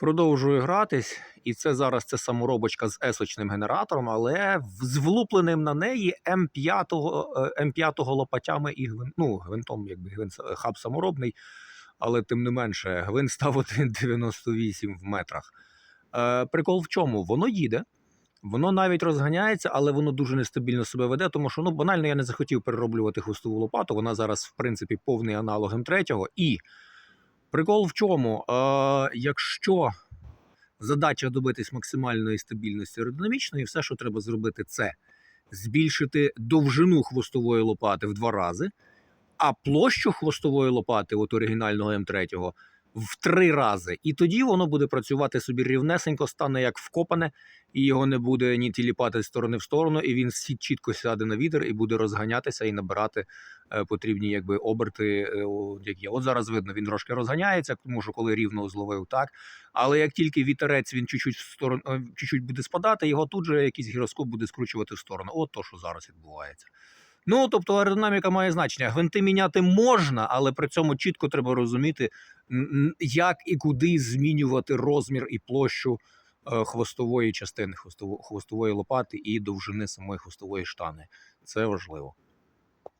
Продовжую гратись, і це зараз це саморобочка з есочним генератором, але з влупленим на неї М5, е, М5 лопатями і гвин, ну, гвинтом, якби гвинт хаб саморобний, але тим не менше, гвинт став 1,98 в метрах. Е, прикол в чому? Воно їде, воно навіть розганяється, але воно дуже нестабільно себе веде, тому що ну, банально я не захотів перероблювати хвостову лопату. Вона зараз, в принципі, повний аналог М3. І прикол в чому? Е, якщо задача добитись максимальної стабільності аеродинамічної, все, що треба зробити, це збільшити довжину хвостової лопати в два рази, а площу хвостової лопати, от оригінального М3, в три рази. І тоді воно буде працювати собі рівнесенько, стане як вкопане, і його не буде ні тіліпати з сторони в сторону, і він всі чітко сяде на вітер і буде розганятися і набирати е, потрібні якби оберти. е, як є. От зараз видно, він трошки розганяється, тому що коли рівно зловив так. Але як тільки вітерець він чуть-чуть в сторону, е, чуть-чуть буде спадати, його тут же якийсь гіроскоп буде скручувати в сторону. От то, що зараз відбувається. Ну, тобто аеродинаміка має значення. Гвинти міняти можна, але при цьому чітко треба розуміти, як і куди змінювати розмір і площу е, хвостової частини, хвостово- хвостової лопати і довжини самої хвостової штани. Це важливо.